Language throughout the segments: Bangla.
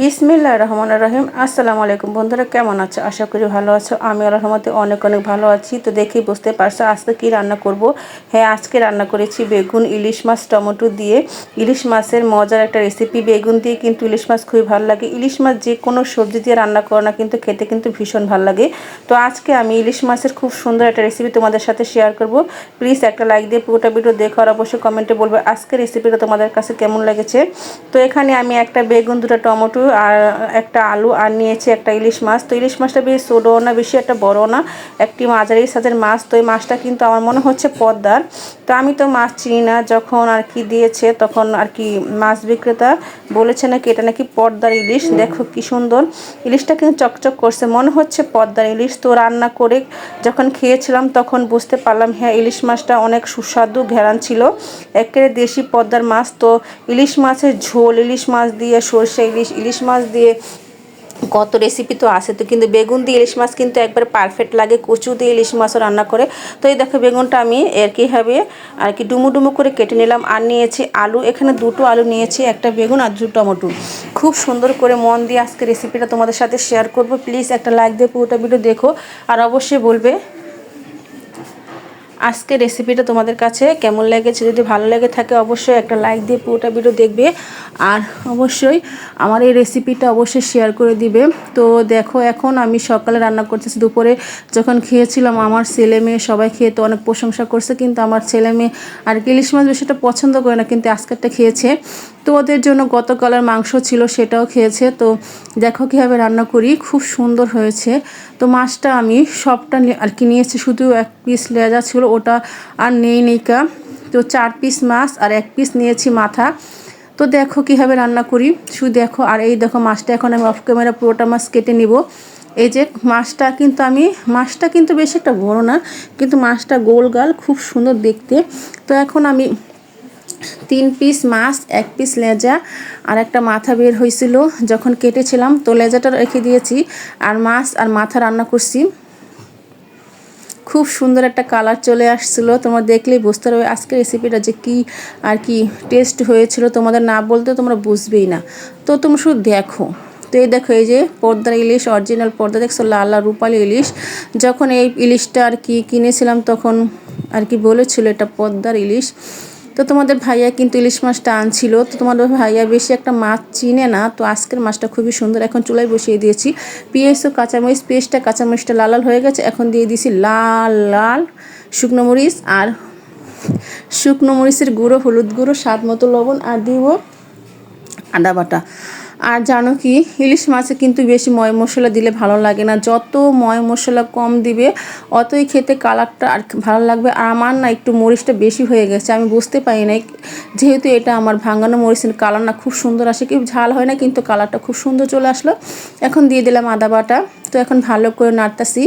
বিসমিল্লা রহমান রহিম। আসসালামু আলাইকুম বন্ধুরা, কেমন আছো? আশা করি ভালো আছো। আমি রহমতে অনেক অনেক ভালো আছি। তো দেখেই বুঝতে পারছ আজকে কি রান্না করব? হ্যাঁ আজকে রান্না করেছি বেগুন, ইলিশ মাছ, টমেটো দিয়ে। ইলিশ মাছের মজার একটা রেসিপি বেগুন দিয়ে কিন্তু ইলিশ মাছ খুবই ভালো লাগে। ইলিশ মাছ যে কোনো সবজি দিয়ে রান্না করো না কিন্তু খেতে কিন্তু ভীষণ ভালো লাগে। তো আজকে আমি ইলিশ মাছের খুব সুন্দর একটা রেসিপি তোমাদের সাথে শেয়ার করব। প্লিজ একটা লাইক দিয়ে পুরোটা ভিডিও দেখো আর অবশ্যই কমেন্টে বলবে আজকে রেসিপিটা তোমাদের কাছে কেমন লেগেছে। তো এখানে আমি একটা বেগুন, দুটো টমেটো আর একটা আলু আর নিয়েছি একটা ইলিশ মাছ। তো ইলিশ মাছটা বেশ ছোটো না, বেশি একটা বড় না, একটি মাঝারি সাজের মাছ। তো এই মাছটা কিন্তু আমার মনে হচ্ছে পদ্মার। তো আমি তো মাছ চিনি না, যখন আর কি দিয়েছে তখন আর কি মাছ বিক্রেতা বলেছে নাকি এটা নাকি পদ্মার ইলিশ। দেখো কি সুন্দর। ইলিশটা কিন্তু চকচক করছে, মনে হচ্ছে পদ্মার ইলিশ। তো রান্না করে যখন খেয়েছিলাম তখন বুঝতে পারলাম হ্যাঁ ইলিশ মাছটা অনেক সুস্বাদু ঘেরান ছিল। একেবারে দেশি পদ্মার মাছ। তো ইলিশ মাছের ঝোল, ইলিশ মাছ দিয়ে সর্ষে ইলিশ ইলিশ মাছ দিয়ে কত রেসিপি তো আসে তো কিন্তু বেগুন দিয়ে ইলিশ মাছ কিন্তু একবার পারফেক্ট লাগে, কচু দিয়ে ইলিশ মাছও রান্না করে। তো এই দেখো বেগুনটা আমি এর কীভাবে আর কি ডুমু ডুমু করে কেটে নিলাম আর নিয়েছি আলু। এখানে দুটো আলু নিয়েছি, একটা বেগুন আর দুটো টমেটো। খুব সুন্দর করে মন দিয়ে আজকে রেসিপিটা তোমাদের সাথে শেয়ার করব। প্লিজ একটা লাইক দিয়ে পুরোটা ভিডিও দেখো, আর অবশ্যই বলবে আজকে রেসিপিটা তোমাদের কাছে কেমন লেগেছে? যদি ভালো লেগে থাকে, অবশ্যই একটা লাইক দিয়ে পুরোটা ভিডিও দেখবে। আর অবশ্যই আমার এই রেসিপিটা অবশ্যই শেয়ার করে দিবে। তো দেখো, এখন আমি সকালে রান্না করতেছি দুপুরে। যখন খেয়েছিলাম, আমার ছেলে মেয়ে সবাই খেয়ে তো অনেক প্রশংসা করছে, কিন্তু আমার ছেলে মেয়ে আর ইলিশ মাছ বেশিটা পছন্দ করে না, কিন্তু আজকেরটা খেয়েছে। তো ওদের জন্য গতকালের মাংস ছিল, সেটাও খেয়েছে। তো দেখো কীভাবে রান্না করি, খুব সুন্দর হয়েছে। তো মাছটা আমি সবটা আর কি নিয়েছি, শুধু এক পিস লেজা ছিল, ওটা আর নেই নেইকা। তো চার পিস মাছ আর এক পিস নিয়েছি মাথা। তো দেখো কীভাবে রান্না করি, শুধু দেখো, আর এই দেখো মাছটা এখন আমি অফ ক্যামেরা পুরোটা মাছ কেটে নিব। এই যে মাছটা কিন্তু আমি, মাছটা কিন্তু বেশি একটা বড় না, কিন্তু মাছটা গোল গাল, খুব সুন্দর দেখতে। তো এখন আমি তিন পিস মাছ এক পিস লেজা আর একটা মাথা বের হয়েছিল যখন কেটেছিলাম। তো লেজাটা রেখে দিয়েছি আর মাছ আর মাথা রান্না করছি। খুব সুন্দর একটা কালার চলে আসছিল। তোমরা দেখলেই বুঝতে পারবে আজকের রেসিপিটা যে কি আর কি টেস্ট হয়েছিল। তোমাদের না বলতে তোমরা বুঝবেই না। তো তোমরা শুধু দেখো। তো এই দেখো, এই যে পর্দার ইলিশ অরিজিনাল পর্দা, দেখছ? লাল লাল রূপালি ইলিশ। যখন এই ইলিশটা আর কি কিনেছিলাম তখন আর কি বলেছিল এটা পদ্মার ইলিশ। তো তোমাদের ভাইয়া কিন্তু ইলিশ মাছটা আনছিল। তো তোমাদের ভাইয়া বেশি একটা মাছ চিনে না, তো আজকের মাছটা খুবই সুন্দর। এখন চুলায় বসিয়ে দিয়েছি। পেঁয়াজ ও কাঁচামরিচ, পেঁয়াজটা, কাঁচামরিচটা লাল লাল হয়ে গেছে। এখন দিয়ে দিয়েছি লাল লাল শুকনো মরিচ আর শুকনো মরিচের গুঁড়ো, হলুদ গুঁড়ো, স্বাদ মতো লবণ আর দিব আদা বাটা। আর জানো কি, ইলিশ মাছে কিন্তু বেশি ময় মশলা দিলে ভালো লাগে না। যত ময় মশলা কম দিবে, অতই খেতে কালারটা আর ভালো লাগবে। আর আমার না একটু মরিচটা বেশি হয়ে গেছে, আমি বুঝতে পারি না যেহেতু এটা আমার ভাঙানো মরিচের কালার না খুব সুন্দর আসে কি ঝাল হয় না, কিন্তু কালারটা খুব সুন্দর চলে আসলো। এখন দিয়ে দিলাম আদা বাটা। তো এখন ভালো করে নাড়তাছি।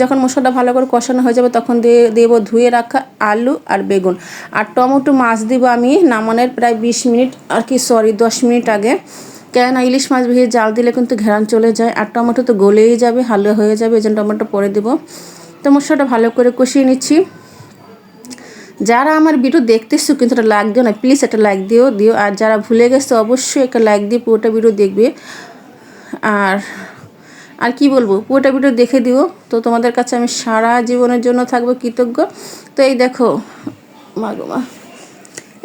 যখন মশলাটা ভালো করে কষানো হয়ে যাবে তখন দিয়ে দেবো ধুয়ে রাখা আলু আর বেগুন। আর টমেটো মাছ দিব আমি নামানোর প্রায় বিশ মিনিট আর কি সরি দশ মিনিট আগে। কেন ইলিশ মাছ ভেজে জাল দিলে কিন্তু ঘেরান চলে যায় আর টমেটো তো গলেই যাবে, হালুয়া হয়ে যাবে, এই জন্য টমেটো পরে দেবো। তো মশলাটা ভালো করে কষিয়ে নিচ্ছি। যারা আমার ভিডিও দেখতেছো কিন্তু এটা লাইক দিও না প্লিজ একটা লাইক দিও দিও। আর যারা ভুলে গেছে অবশ্যই একটা লাইক দিয়ে পুরোটা ভিডিও দেখবে। আর আর কি বলব, পুরোটা ভিডিও দেখে দিও। তো তোমাদের কাছে আমি সারা জীবনের জন্য থাকব কৃতজ্ঞ। তো এই দেখো, মা গো মা।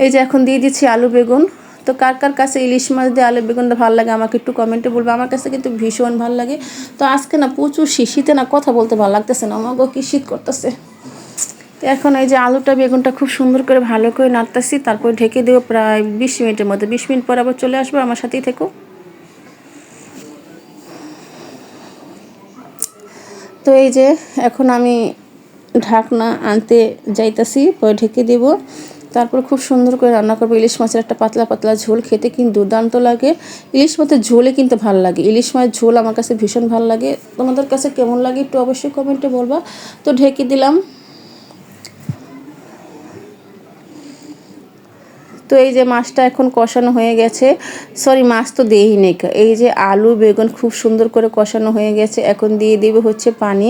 এই যে এখন দিয়ে দিচ্ছি আলু বেগুন। তো কার কার কাছে ইলিশ মাছ দিয়ে আলু বেগুনটা ভালো লাগে আমাকে একটু কমেন্টে বলবে। আমার কাছে কিন্তু ভীষণ ভালো লাগে। তো আজকে না প্রচুর শীতে না কথা বলতে ভালো লাগতেছে না। আমাকেও কি শীত করতেছে। তো এখন এই যে আলুটা, বেগুনটা খুব সুন্দর করে ভালো করে নাড়তেছি। তারপর ঢেকে দেবো প্রায় বিশ মিনিটের মধ্যে। বিশ মিনিট পর আবার চলে আসব। আমার সাথেই থেকো। তো এই যে এখন আমি ঢাকনা আনতে যাইতাছি, পরে ঢেকে দেব। তারপর খুব সুন্দর করে রান্না করব। ইলিশ মাছের একটা পাতলা পাতলা ঝোল খেতে কিন্তু দুর্দান্ত লাগে। ইলিশ মাছের ঝোলে কিন্তু ভালো লাগে। ইলিশ মাছের ঝোল আমার কাছে ভীষণ ভালো লাগে। তোমাদের কাছে কেমন লাগে একটু অবশ্যই কমেন্টে বলবা। তো ঢেকে দিলাম। তো এই যে মাছটা এখন কষানো হয়ে গেছে। সরি মাছ তো দেই নেই এই যে আলু, বেগুন খুব সুন্দর করে কষানো হয়ে গেছে। এখন দিয়ে দিব হচ্ছে পানি।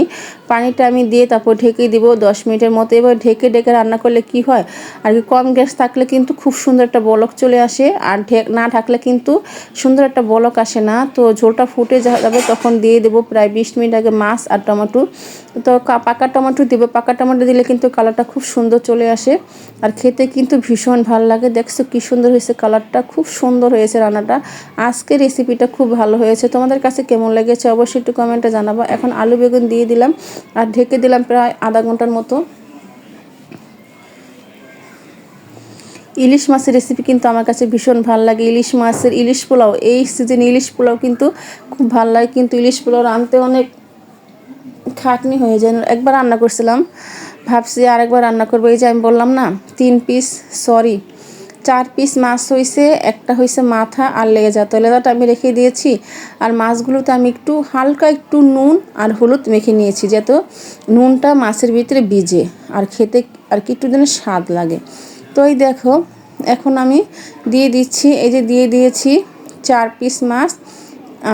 পানিটা আমি দিয়ে তারপর ঢেকে দিব দশ মিনিটের মতো। এবার ঢেকে ঢেকে রান্না করলে কি হয়? আর কি কম গ্যাস থাকলে কিন্তু খুব সুন্দর একটা বলক চলে আসে। আর ঢেক না ঢাকলে কিন্তু সুন্দর একটা বলক আসে না। তো ঝোলটা ফুটে যাবে তখন দিয়ে দেবো প্রায় বিশ মিনিট আগে মাছ আর টমেটো। তো পাকা টমেটো দেবো। পাকা টমেটো দিলে কিন্তু কালারটা খুব সুন্দর চলে আসে। আর খেতে কিন্তু ভীষণ ভালো লাগে। দেখছ কি সুন্দর হয়েছে কালারটা, খুব সুন্দর হয়েছে রান্নাটা। আজকের রেসিপিটা খুব ভালো হয়েছে। তোমাদের কাছে কেমন লেগেছে অবশ্যই একটু কমেন্টে জানাব। এখন আলু বেগুন দিয়ে দিলাম আর ঢেকে দিলাম প্রায় আধা ঘণ্টার মতো। ইলিশ মাছের রেসিপি কিন্তু আমার কাছে ভীষণ ভালো লাগে। ইলিশ মাছের ইলিশ পোলাও, এই সিজনে ইলিশ পোলাও কিন্তু খুব ভালো লাগে। কিন্তু ইলিশ পোলাও রাঁধতে অনেক খাটনি হয়ে যায়। একবার রান্না করছিলাম, ভাবছি আরেকবার রান্না করব। এই যে আমি বললাম না, তিন পিস সরি চার পিস মাছ হয়েছে একটা হয়েছে মাথা আর লেজা। তো লেজাটা আমি রেখে দিয়েছি আর মাছগুলোতে আমি একটু হালকা একটু নুন আর হলুদ মেখে নিয়েছি যাতে নুনটা মাছের ভিতরে ভিজে আর খেতে আর কি একটু যেন স্বাদ লাগে। তো এই দেখো, এখন আমি দিয়ে দিচ্ছি, এই যে দিয়ে দিয়েছি চার পিস মাছ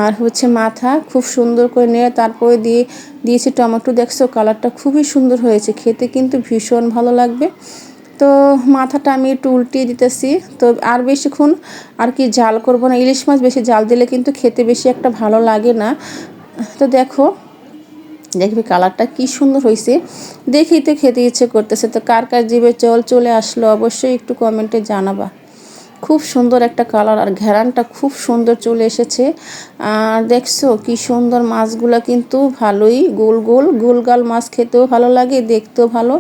আর হচ্ছে মাথা খুব সুন্দর করে নিয়ে তারপরে দিয়ে দিয়েছি টমেটো। দেখছ কালারটা খুবই সুন্দর হয়েছে, খেতে কিন্তু ভীষণ ভালো লাগবে। তো মাথাটা আমি একটু উল্টিয়ে দিতেছি। তো আর বেশিক্ষণ আর কি জাল করব না। ইলিশ মাছ বেশি জাল দিলে কিন্তু খেতে বেশি একটা ভালো লাগে না। তো দেখো, দেখবি কালারটা কি সুন্দর হয়েছে দেখেই তো খেতে ইচ্ছে করতেছে। তো কার কার জিভে জল চলে আসলো অবশ্যই একটু কমেন্টে জানাবা। খুব সুন্দর একটা কালার আর ঘেরানটা খুব সুন্দর চলে এসেছে। আর দেখছ কি সুন্দর মাছগুলো কিন্তু ভালোই। গোল গোল গোলগাল মাছ খেতেও ভালো লাগে, দেখতেও ভালো।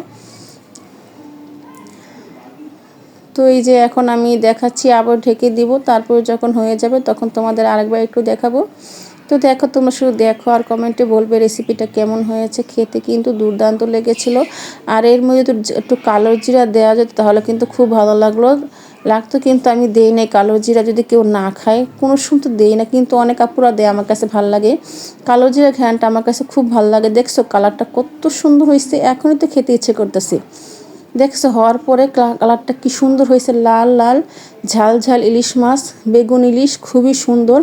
তো এই যে এখন আমি দেখাচ্ছি, আবার ঢেকে দিব, তারপর যখন হয়ে যাবে তখন তোমাদের আরেকবার একটু দেখাবো। তো দেখো, তোমরা শুধু দেখো আর কমেন্টে বলবে রেসিপিটা কেমন হয়েছে, খেতে কিন্তু দুর্দান্ত লেগেছিল। আর এর মধ্যে তো একটু কালো জিরা দেওয়া যেত, তাহলে কিন্তু খুব ভালো লাগল। লাগতো কিন্তু আমি দেই নাই, কালো জিরা যদি কেউ না খায়, কোনো সময় তো দেই না, কিন্তু অনেক আপুরা দেয় আমার কাছে ভালো লাগে। কালো জিরা ঘ্যানটা আমার কাছে খুব ভালো লাগে, দেখছ কালারটা কত সুন্দর হয়েছে, এখনই তো খেতে ইচ্ছে করতেছে। দেখছ, হওয়ার পরে কালারটা কি সুন্দর হয়েছে, লাল লাল, ঝাল ঝাল ইলিশ মাছ, বেগুন ইলিশ, খুবই সুন্দর।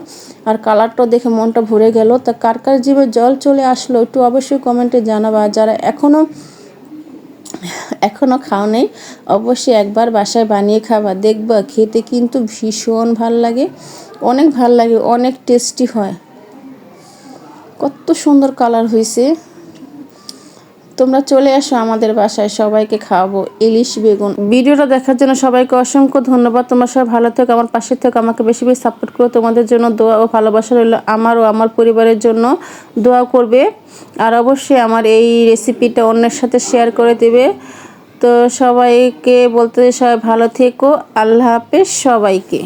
আর কালারটাও দেখে মনটা ভরে গেল। তা কার কার জীবে জল চলে আসলো একটু অবশ্যই কমেন্টে জানাবা। যারা এখনও এখনও খাও নেই, অবশ্যই একবার বাসায় বানিয়ে খাবা। দেখবা, খেতে কিন্তু ভীষণ ভালো লাগে। অনেক ভালো লাগে, অনেক টেস্টি হয়। কত সুন্দর কালার হয়েছে। তোমরা চলে আসো আমাদের বাসায়, সবাইকে খাওয়াবো ইলিশ বেগুন। ভিডিওটা দেখার জন্য সবাইকে অসংখ্য ধন্যবাদ। তোমরা সবাই ভালো থেকো, আমার পাশে থেকে, আমাকে বেশি বেশি সাপোর্ট করো। তোমাদের জন্য দোয়া ও ভালোবাসা রইল আমার ও আমার পরিবারের জন্য দোয়া করবে। আর অবশ্যই আমার এই রেসিপিটা অন্যের সাথে শেয়ার করে দেবে। তো সবাইকে বলতে সবাই ভালো থেকো। আল্লাহ হাফেজ সবাইকে।